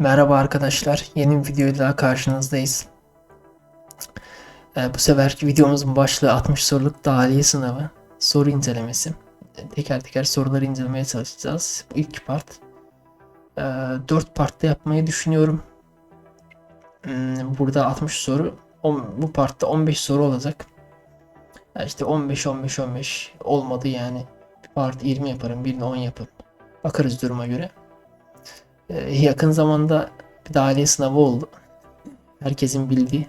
Merhaba arkadaşlar, yeni bir videoyla karşınızdayız. Ee, bu seferki videomuzun başlığı 60 soruluk dahiliye sınavı, soru incelemesi. Teker teker soruları incelemeye çalışacağız. Bu ilk part. Ee, 4 partta yapmayı düşünüyorum. Hmm, Burada 60 soru, on- bu partta 15 soru olacak. Ya işte 15 15 15 olmadı yani. Bir part 20 yaparım, birini 10 yaparım. Bakarız duruma göre. Ee, yakın zamanda bir dahiliye sınavı oldu. Herkesin bildiği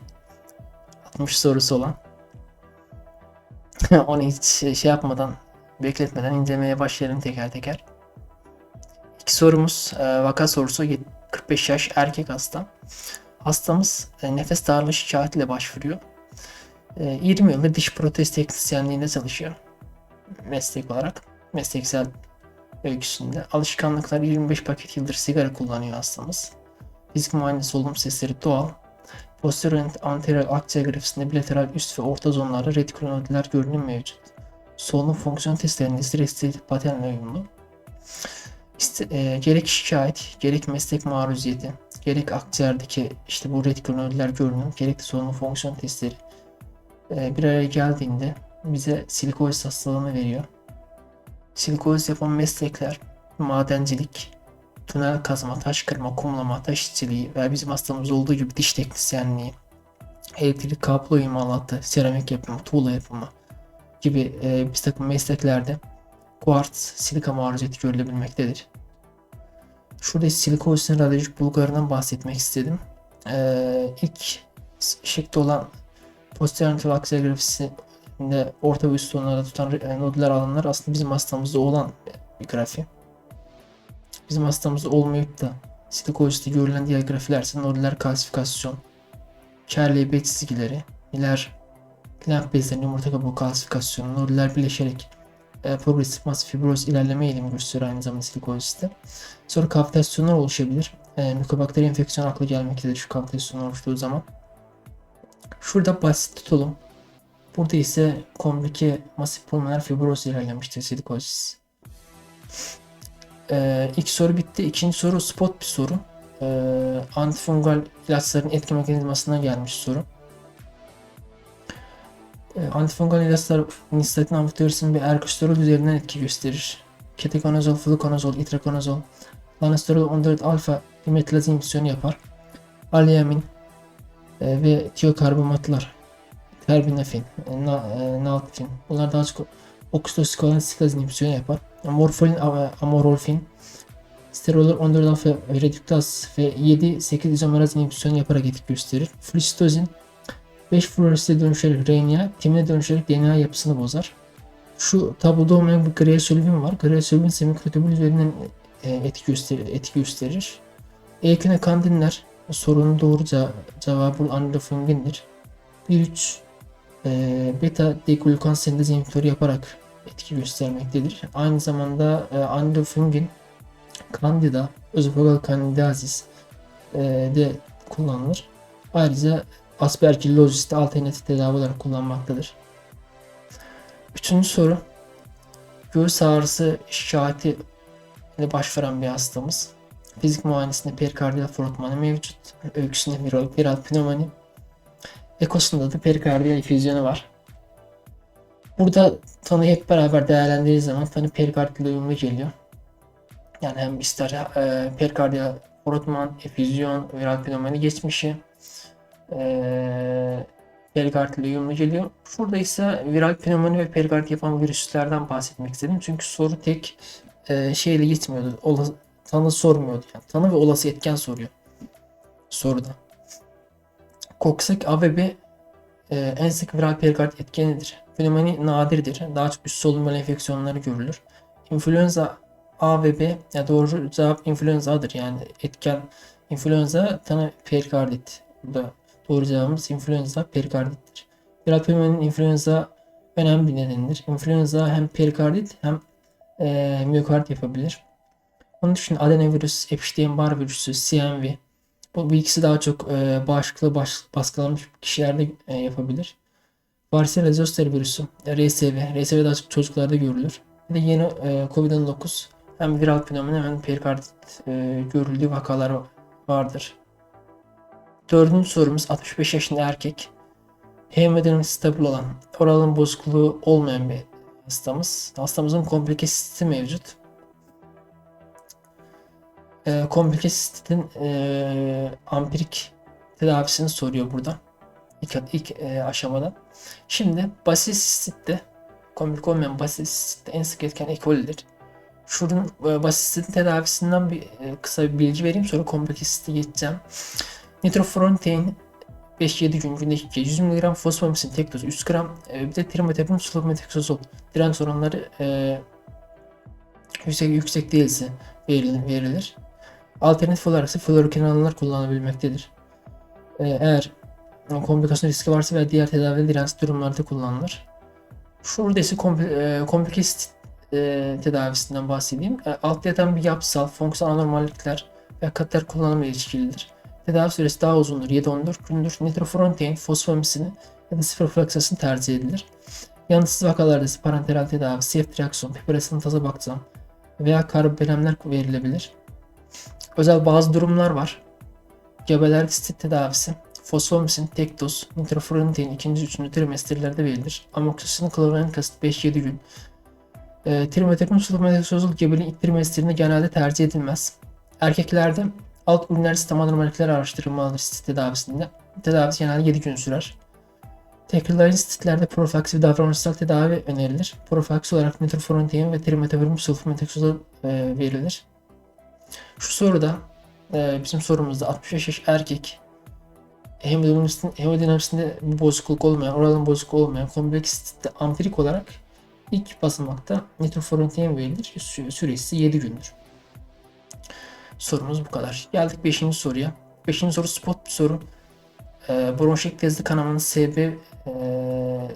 60 sorusu olan. Onu hiç şey şey yapmadan, bekletmeden incelemeye başlayalım teker teker. İki sorumuz e, vaka sorusu yet- 45 yaş erkek hasta. Hastamız e, nefes darlığı şikayetiyle başvuruyor. E, 20 yıldır diş protez teknisyenliğinde çalışıyor. Meslek olarak. Mesleksel öyküsünde. Alışkanlıklar 25 paket yıldır sigara kullanıyor hastamız. Fizik muayene solunum sesleri doğal. Posterior anterior akciğer grafisinde bilateral üst ve orta zonlarda retikulonodiler görünüm mevcut. Solunum fonksiyon testlerinde stresli paternle uyumlu. İşte, e, gerek şikayet, gerek meslek maruziyeti, gerek akciğerdeki işte bu retikulonodiler görünüm, gerek de solunum fonksiyon testleri e, bir araya geldiğinde bize silikoz hastalığını veriyor. Silikoz yapan meslekler madencilik, tünel kazma, taş kırma, kumlama, taş işçiliği veya bizim hastamız olduğu gibi diş teknisyenliği, elektrik kablo imalatı, seramik yapımı, tuğla yapımı gibi e, bir takım mesleklerde kuartz, silika maruziyeti görülebilmektedir. Şurada silikozun radyolojik bulgularından bahsetmek istedim. E, ilk şekli olan posterior anterior aksiyel grafisinde orta ve üst sonlarda tutan e, nodüler alanlar aslında bizim hastamızda olan bir grafi. Bizim hastamızda olmayıp da silikoziste görülen diğer grafilerse nodüler kalsifikasyon, Kerley çizgileri, iler lenf bezlerinin yumurta kabuğu kalsifikasyonu, nodüler birleşerek e, progresif masif fibroz ilerleme eğilimi gösteriyor aynı zamanda silikoziste. Sonra kavitasyonlar oluşabilir. E, mikobakteri enfeksiyon akla gelmektedir şu kavitasyonlar oluştuğu zaman. Şurada basit tutalım. Burada ise komplike masif pulmoner fibroz ilerlemiştir silikozis. Ee, ilk soru bitti. İkinci soru spot bir soru. Ee, antifungal ilaçların etki mekanizmasından gelmiş soru. Ee, antifungal ilaçlar nistatin amfiteorisinin bir ergosterol üzerinden etki gösterir. Ketokonazol, flukonazol, itrakonazol, lanasterol 14 alfa dimetilaz inhibisyonu yapar. Aliamin e, ve tiokarbomatlar, terbinafin, na, e, naltrifin bunlar daha çok oksitosikolan siklaz inhibisyonu yapar. Morfolin, a- amorolfin, steroller 14 alfa reduktaz ve 7-8 izomeraz inhibisyonu yaparak etki gösterir. Flistozin 5 fluoresite dönüşerek RNA, timine dönüşerek DNA yapısını bozar. Şu tabloda olmayan bir greasolvin var. Greasolvin semikrotobül üzerinden e, etki gösterir. Etki gösterir. Ekine kandinler sorunun doğru ce- cevabı anilofungindir. 1-3 e, beta deglukan sentez inhibitörü yaparak etki göstermektedir. Aynı zamanda e, androfungin Candida, özofagal candidazis e, de kullanılır. Ayrıca aspergillozis de alternatif tedavi olarak kullanmaktadır. Üçüncü soru. Göğüs ağrısı şikayeti ile başvuran bir hastamız. Fizik muayenesinde perikardiyal frotmanı mevcut. Öyküsünde viral, viral pnömoni. Ekosunda da perikardiyal efüzyonu var. Burada tanı hep beraber değerlendirdiği zaman tanı perikardiyal uyumlu geliyor. Yani hem ister e, perikardiyal frotman, efüzyon, viral pnömoni geçmişi e, perikardiyal uyumlu geliyor. Şurada ise viral pnömoni ve perikard yapan virüslerden bahsetmek istedim. Çünkü soru tek e, şeyle gitmiyordu. Ola, tanı sormuyordu. Yani tanı ve olası etken soruyor soruda. Koksek A ve B e, en sık viral perikard etkenidir. Pnömoni nadirdir. Daha çok üst solunum enfeksiyonları görülür. İnfluenza A ve B ya doğru cevap influenza. Yani etken influenza tanı perikardit. Burada doğru cevabımız influenza perikardittir. Viral pneumoninin influenza önemli bir nedenidir. Influenza hem perikardit hem e, miyokard yapabilir. Onun dışında adenovirüs, Epstein-Barr virüsü, CMV bu, bu ikisi daha çok e, bağışıklığı baş, baskılanmış kişilerde e, yapabilir. Varicella zoster virüsü, RSV, RSV daha çok çocuklarda görülür. Bir de yeni e, COVID-19 hem viral pnömoni hem perikardit e, görüldüğü vakalar vardır. Dördüncü sorumuz 65 yaşında erkek. Hemodinamik stabil olan, oralın bozukluğu olmayan bir hastamız. Hastamızın komplike sisti mevcut. Ee, komplike sistitin ee, ampirik tedavisini soruyor burada. İlk, ilk ee, aşamada. Şimdi basit sistitte, komplike olmayan basit sistitte en sık etken ekolidir. Şunun e, basit tedavisinden bir e, kısa bir bilgi vereyim sonra komplike siste geçeceğim. Nitrofurantoin 5-7 gün günde 2 100 mg fosfamisin tek dozu 100 gram e, bir de trimetoprim sulfametixazol direnç oranları e, yüksek yüksek değilse verilir. verilir. Alternatif olarak ise fluorokinonlar kullanılabilmektedir. E, eğer komplikasyon riski varsa veya diğer tedavi direnç durumlarda kullanılır. Şurada ise kompl e, e, tedavisinden bahsedeyim. E, yatan bir yapısal, fonksiyonel anormallikler ve kateter kullanımı ilişkilidir. Tedavi süresi daha uzundur. 7-14 gündür. Nitrofurantoin, fosfamisini ya da sifrofloksasını tercih edilir. Yanıtsız vakalarda ise parenteral tedavi, ceftriaxon, piperazine baktan veya karbapenemler verilebilir. Özel bazı durumlar var. Gebeler distit tedavisi, fosfomisin tek doz, nitrofurantoin ikinci üçüncü trimesterlerde verilir. Amoksisilin klorenin kasıt 5-7 gün. E, trimetoprim sulfametixazol gebeliğin ilk trimesterinde genelde tercih edilmez. Erkeklerde alt üriner sistem anormallikler araştırılmalıdır stit tedavisinde. Tedavisi genelde 7 gün sürer. Tekrarlayıcı stitlerde profilaksi davranışsal tedavi önerilir. Profilaksi olarak nitrofurantoin ve trimetoprim sulfametixazol e, verilir. Şu soruda e, bizim sorumuzda 65 yaş erkek hemodinamisinde bir bozukluk olmayan, oralın bozukluğu olmayan kompleks stitte ampirik olarak ilk basamakta nitrofurantoin verilir. Süresi 7 gündür. Sorumuz bu kadar. Geldik 5. soruya. 5. soru spot bir soru. E, bronşektezli kanamanın sebebi e,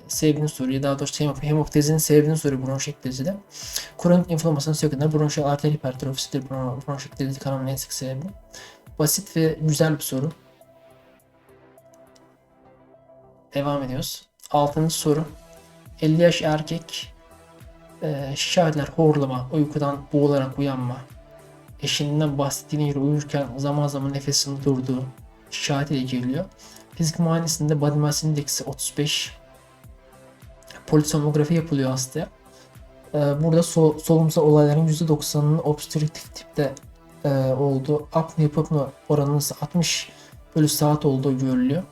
sebebini soruyor. Daha doğrusu hemoktezinin sebebini soruyor bronşektezide. Kronik inflamasyonun sebebinden bronşal arter hipertrofisidir bronşektezli kanamanın en sık sebebi. Basit ve güzel bir soru. Devam ediyoruz. 6. soru. 50 yaş erkek e, şikayetler horlama, uykudan boğularak uyanma, eşinden bahsettiğine göre uyurken zaman zaman nefesinin durduğu şikayetiyle geliyor. Fizik muayenesinde body mass indeksi 35. Polisomografi yapılıyor hastaya. Ee, burada so solunumsal olayların %90'ının obstrüktif tipte e, olduğu, apne yapapne oranının ise 60 bölü saat olduğu görülüyor.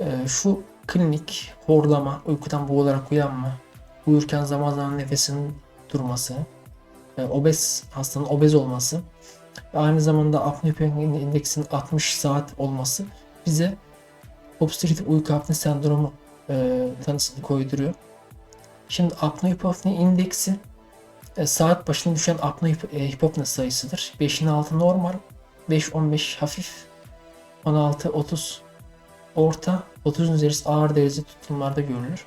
Ee, şu klinik horlama, uykudan boğularak uyanma, uyurken zaman zaman nefesinin durması, e, obez hastanın obez olması aynı zamanda apne indeksinin 60 saat olması bize obstrüktif uyku apne sendromu e, tanısını koyduruyor. Şimdi apne hipopne indeksi e, saat başına düşen apne e, hipopne sayısıdır. 5'in altı normal, 5-15 hafif, 16-30 orta, 30'un üzerisi ağır derece tutumlarda görülür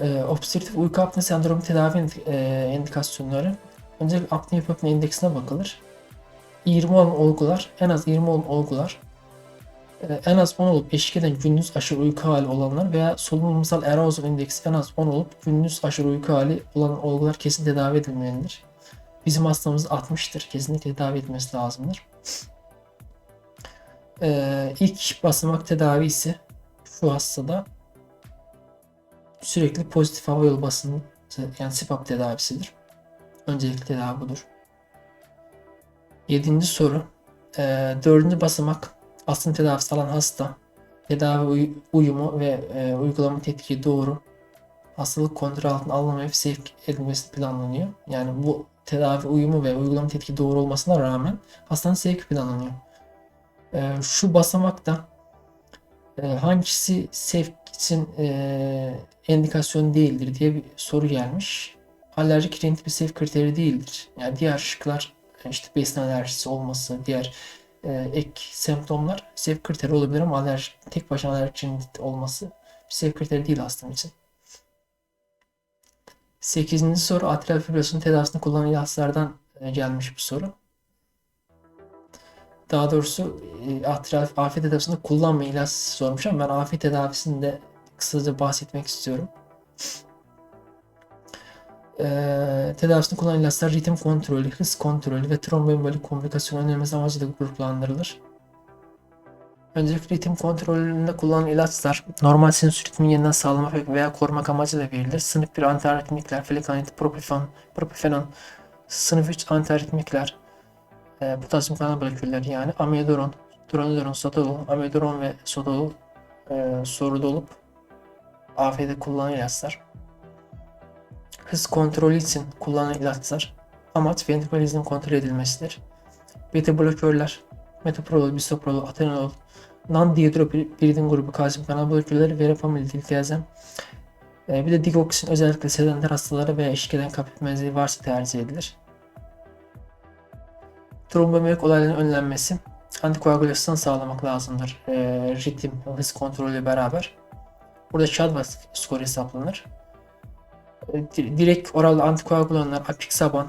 e, obstrüktif uyku apne sendromu tedavi e, indikasyonları öncelikle apne hipopne indeksine bakılır. 20 olan olgular, en az 20 olan olgular, e, en az 10 olup eşlik gündüz aşırı uyku hali olanlar veya solunumsal erozyon indeksi en az 10 olup gündüz aşırı uyku hali olan olgular kesin tedavi edilmelidir. Bizim hastamız 60'tır. Kesinlikle tedavi edilmesi lazımdır. Ee, ilk basamak tedavisi şu hastada sürekli pozitif hava yolu basını yani SIPAP tedavisidir. Öncelikli tedavi budur. Yedinci soru. E, dördüncü basamak astım tedavisi alan hasta. Tedavi uy uyumu ve e, uygulama tetkiki doğru. Hastalık kontrol altına alınmayıp sevk edilmesi planlanıyor. Yani bu tedavi uyumu ve uygulama tetkiki doğru olmasına rağmen hastanın sevk planlanıyor. E, şu basamakta e, hangisi sevk için e, endikasyon değildir diye bir soru gelmiş. Alerjik rinit bir sevk kriteri değildir. Yani diğer şıklar işte besin alerjisi olması, diğer e, ek semptomlar sevk kriteri olabilir ama alerji, tek başına alerjik rinit olması bir sevk kriteri değil hastam için. 8. soru atrial fibrilasyon tedavisinde kullanılan ilaçlardan e, gelmiş bir soru. Daha doğrusu e, atrial afet tedavisinde kullanmayın ilaç sormuş ama ben afet tedavisinde kısaca bahsetmek istiyorum. Ee, tedavisinde kullanılan ilaçlar ritim kontrolü, hız kontrolü ve tromboembolik komplikasyon önlemesi amacıyla gruplandırılır. Öncelikle ritim kontrolünde kullanılan ilaçlar normal sinüs ritmini yeniden sağlamak veya korumak amacıyla verilir. Sınıf 1 antiaritmikler, flekanit, propifan, propifenon, sınıf 3 antiaritmikler, e, potasyum kanal molekülleri yani amiodaron, dronedaron, sotalol, amiodaron ve sotalol e, soruda olup AF'de kullanılan ilaçlar. Hız kontrolü için kullanılan ilaçlar. Amaç ventrikülizmin kontrol edilmesidir. Beta blokörler, metoprolol, bisoprolol, atenolol, non-dihidropiridin grubu kalsiyum kanal molekülleri, verapamil, diltiazem. Ee, bir de digoksin özellikle sedenter hastalara veya eşlik eden kalp yetmezliği varsa tercih edilir. Tromboembolik olayların önlenmesi antikoagülasyon sağlamak lazımdır. Ee, ritim, hız kontrolü beraber. Burada Shadwell skoru hesaplanır. Di- direkt oral antikoagülanlar apixaban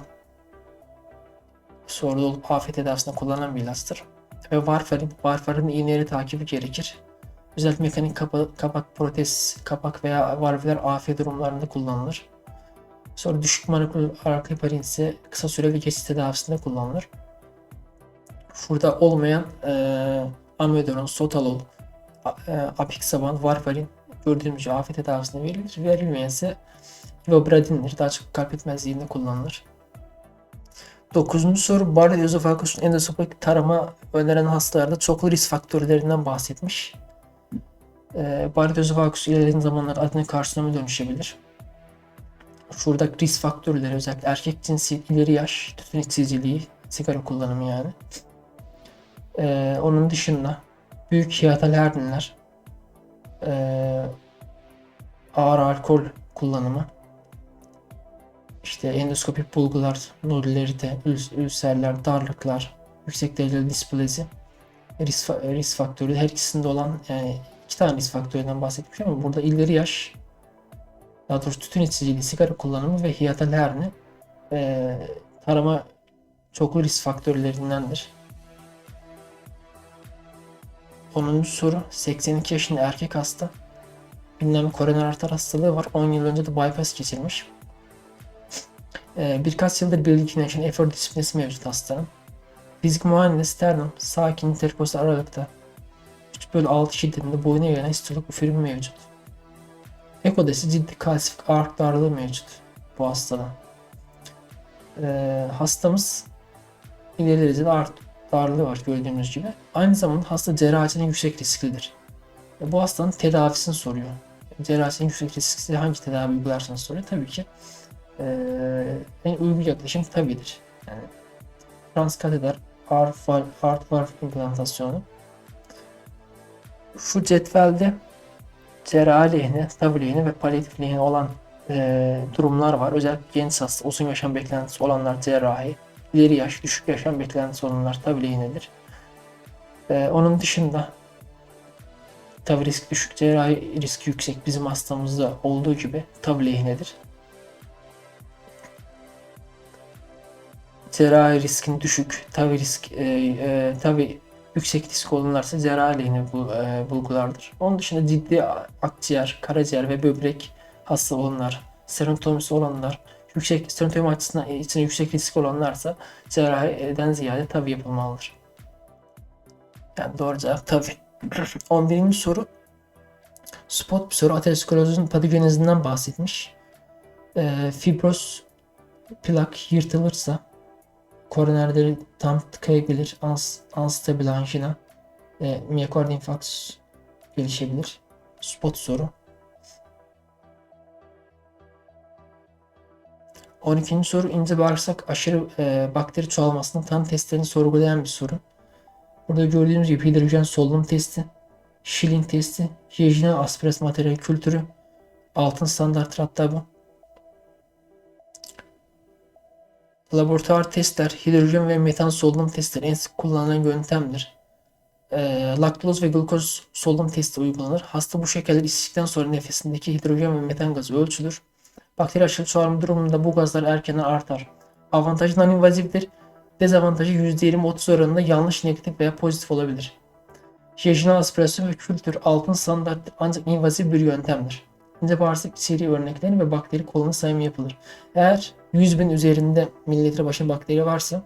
sorulu olup afet tedavisinde kullanılan bir ilaçtır. Ve varfarin, varfarin iğneleri takibi gerekir. Özellikle mekanik kapa- kapak protez, kapak veya valvüler afet durumlarında kullanılır. Sonra düşük molekül arkeparin ise kısa süreli geçiş tedavisinde kullanılır. Şurada olmayan e, amiodaron, sotalol, a- e, apixaban, varfarin gördüğümüz afet tedavisinde verilir. Verilmeyen ise ivabradindir. Daha çok kalp yetmezliğinde kullanılır. Dokuzuncu soru Barley özofagusun endoskopik tarama öneren hastalarda çoklu risk faktörlerinden bahsetmiş. Ee, Barley özofagus ilerleyen zamanlarda adenokarsinoma dönüşebilir. Şurada risk faktörleri özellikle erkek cinsi, ileri yaş, tütün içiciliği, sigara kullanımı yani. Ee, onun dışında büyük hiatal herniler, ee, ağır alkol kullanımı, işte endoskopik bulgular, nodülerite, üls- ülserler, darlıklar, yüksek dereceli displezi, risk, risk faktörü her ikisinde olan yani iki tane risk faktöründen bahsetmiş ama burada ileri yaş, daha doğrusu tütün içiciliği, sigara kullanımı ve hiatal herni eee, tarama çoklu risk faktörlerindendir. 10. soru 82 yaşında erkek hasta. Bir koroner arter hastalığı var. 10 yıl önce de bypass geçirmiş. Ee, birkaç yıldır yaşayan efor disiplinesi mevcut hastanın. Fizik muayenede sternum, sakin interkostal aralıkta 3 bölü 6 şiddetinde boyuna yayılan histoluk üfürüm mevcut. Eko'da ise ciddi kalsifik ağırlık darlığı mevcut bu hastada. Ee, hastamız ileri derecede ağırlık darlığı var gördüğümüz gibi. Aynı zamanda hasta cerrahinin yüksek risklidir. Ve bu hastanın tedavisini soruyor. Cerrahinin yüksek riskli hangi tedavi uygularsınız soruyor. Tabii ki en uygun yaklaşım tabidir. Yani heart valve implantasyonu. Şu cetvelde cerrahi lehine, tabi lehine ve palyatif lehine olan e, durumlar var. Özellikle genç hasta, uzun yaşam beklentisi olanlar cerrahi, ileri yaş, düşük yaşam beklentisi olanlar tabi lehinedir. E, onun dışında tabi risk düşük, cerrahi riski yüksek bizim hastamızda olduğu gibi tabi lehinedir. Cerrahi riskin düşük, tabi risk, e, e, tabi yüksek risk olanlarsa cerrahi lehine bu e, bulgulardır. Onun dışında ciddi akciğer, karaciğer ve böbrek hasta olanlar, sternotomisi olanlar, yüksek sternotomi açısından için yüksek risk olanlarsa cerrahiden ziyade tabi yapılmalıdır. Yani doğru cevap tabi. 11. soru spot bir soru aterosklerozun patogenezinden bahsetmiş. E, fibroz plak yırtılırsa koronerleri tam tıkayabilir, anstabil angina, e, miyokard infarktüs gelişebilir. Spot soru. 12. soru ince bağırsak aşırı e, bakteri çoğalmasının tam testlerini sorgulayan bir soru. Burada gördüğümüz gibi hidrojen solunum testi, Schilling testi, jejinal aspirasyon materyal kültürü, altın standart hatta bu. Laboratuvar testler, hidrojen ve metan solunum testleri en sık kullanılan yöntemdir. E, laktoz ve glukoz solunum testi uygulanır. Hasta bu şekerleri içtikten sonra nefesindeki hidrojen ve metan gazı ölçülür. Bakteri aşırı çoğalma durumunda bu gazlar erkenden artar. Avantajı non-invaziftir. Dezavantajı %20-30 oranında yanlış negatif veya pozitif olabilir. Jejinal aspirasyon ve kültür altın standart ancak invazif bir yöntemdir. İnce bağırsak içeriği örnekleri ve bakteri koloni sayımı yapılır. Eğer 100 bin üzerinde mililitre başı bakteri varsa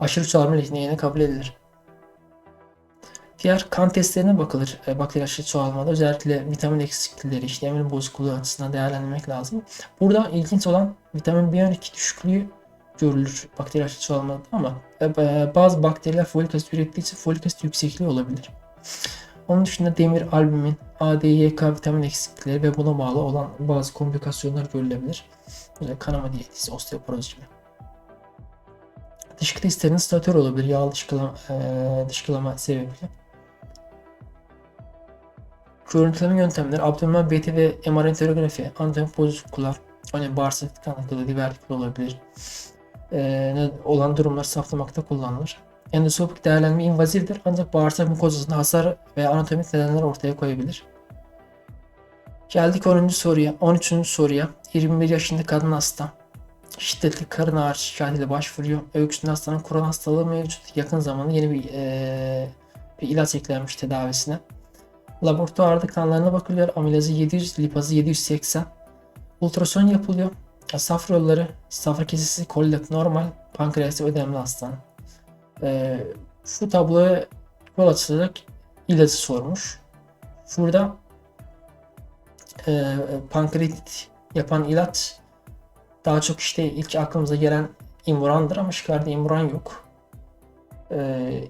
aşırı çoğalma lehine kabul edilir. Diğer kan testlerine bakılır e, bakteri aşırı çoğalmada. Özellikle vitamin eksiklikleri, işte emin bozukluğu açısından değerlendirmek lazım. Burada ilginç olan vitamin B12 düşüklüğü görülür bakteri aşırı çoğalmada ama e, bazı bakteriler folik asit ürettiği için folik asit yüksekliği olabilir. Onun dışında demir, albumin, A, D, Y, K vitamin eksiklikleri ve buna bağlı olan bazı komplikasyonlar görülebilir. Mesela kanama diyetiz, osteoporoz gibi. Dışkı testlerinin statör olabilir yağlı dışkılama, e, dışkılama sebebiyle. Görüntüleme yöntemleri abdominal BT ve MR enterografi, anatomik bozukluklar, hani bağırsak tıkanıklığı, divertikül olabilir. E, olan durumlar saflamakta kullanılır. Endoskopik değerlendirme invazivdir ancak bağırsak mukozasında hasar ve anatomik nedenler ortaya koyabilir. Geldik 10. soruya. 13. soruya. 21 yaşında kadın hasta. Şiddetli karın ağrı şikayetiyle başvuruyor. Öyküsünde hastanın kron hastalığı mevcut. Yakın zamanda yeni bir, eee, bir ilaç eklenmiş tedavisine. Laboratuvarda kanlarına bakılıyor. Amilazı 700, lipazı 780. Ultrason yapılıyor. Safra safra kesesi, kolilat normal, pankreası ödemli hastane. Ee, şu tabloya yol açarak ilacı sormuş. Şurada e, pankreatit yapan ilaç daha çok işte ilk aklımıza gelen imrandır ama şıklarda imran yok. Ee,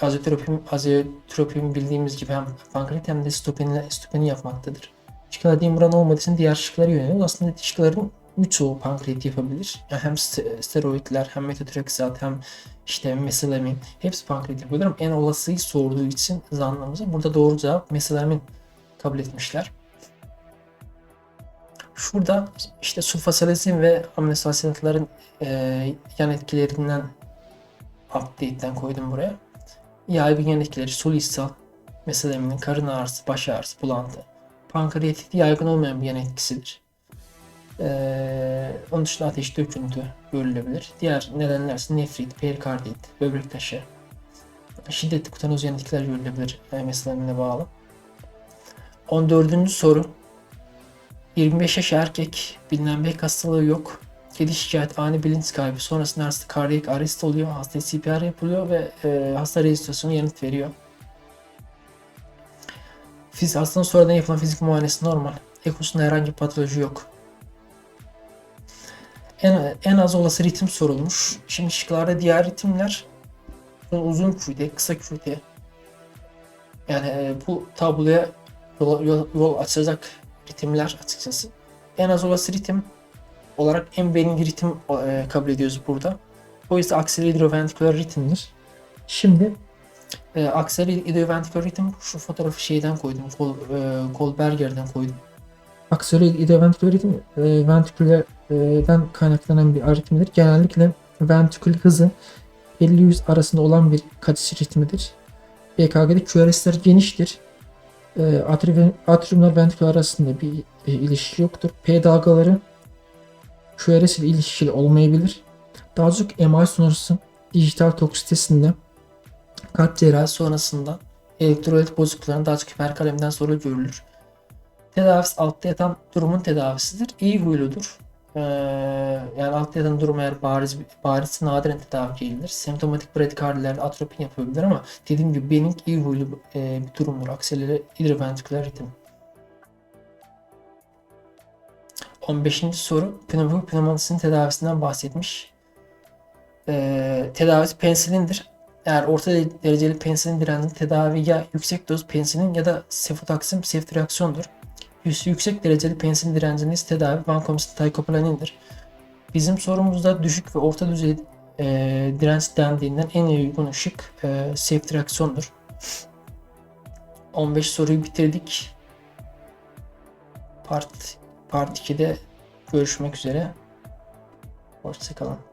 azotropin, azotropin bildiğimiz gibi hem pankreat hem de stopeni, stopeni yapmaktadır. Şıklarda imran olmadığı için diğer şıklara yöneliyoruz. Aslında şıkların birçoğu pankreat yapabilir. Yani hem ste- steroidler hem metotrexat hem işte meselamin hepsi pankreat yapıyorlar ama en olasıyı sorduğu için zannımıza burada doğru cevap meselamin kabul etmişler. Şurada işte sulfasalazin ve aminosasinatların e, yan etkilerinden update'den koydum buraya. Yaygın yan etkileri sol ishal, meselaminin karın ağrısı, baş ağrısı, bulantı. Pankreatit yaygın olmayan bir yan etkisidir. Ee, onun dışında ateş döküntü görülebilir. Diğer nedenler ise nefrit, perikardit, böbrek taşı, şiddetli kutanoz yan etkiler görülebilir e, meselamine bağlı. 14. soru 25 yaş erkek, bilinen bek hastalığı yok. Kedi şikayet ani bilinç kaybı. Sonrasında hasta kardiyak arrest oluyor. Hasta CPR yapılıyor ve e, hasta rejistrasyonu yanıt veriyor. Fiz, hastanın sonradan yapılan fizik muayenesi normal. Ekosunda herhangi bir patoloji yok. En, en az olası ritim sorulmuş. Şimdi şıklarda diğer ritimler uzun küde, kısa küde. Yani e, bu tabloya yol, yol, yol açacak ritimler açıkçası. En az olası ritim olarak en benimgi ritim e, kabul ediyoruz burada. O ise aksiyel hidroventriküler ritimdir. Şimdi e, aksiyel hidroventriküler ritim şu fotoğrafı şeyden koydum. Kol, e, Kolberger'den koydum. Aksiyel hidroventriküler ritim e, ventrikülden kaynaklanan bir aritmidir. Genellikle ventrikül hızı 50-100 arasında olan bir kaçış ritmidir. EKG'de QRS'ler geniştir. E, atrium, atriumlar ventriküler arasında bir e, ilişki yoktur. P dalgaları QRS ile ilişkili olmayabilir. Daha çok MR sonrası dijital toksitesinde kalp cerrahisi sonrasında elektrolit bozukluklarının daha çok hiperkalemiden sonra görülür. Tedavisi altta yatan durumun tedavisidir. İyi huyludur. Ee, yani altta yatan durum eğer bariz, bariz nadiren tedavi edilir. Semptomatik bradikardilerde atropin yapabilir ama dediğim gibi benim iyi huylu e, bir durumdur. Akseleri hidroventriküler ritim. 15. soru pneumonik pneumonisinin tedavisinden bahsetmiş. Ee, tedavisi pensilindir. Eğer orta dereceli pensilin direncinin tedavi ya yüksek doz pensilin ya da sefotaksim seftriaksiyondur. Yüksek dereceli pensilin direncinin ise tedavi vancomycin teicoplanin'dir. Bizim sorumuzda düşük ve orta düzey e, direnç dendiğinden en uygun ışık e, seftriaksiyondur. 15 soruyu bitirdik. Part Part 2'de görüşmek üzere. Hoşçakalın.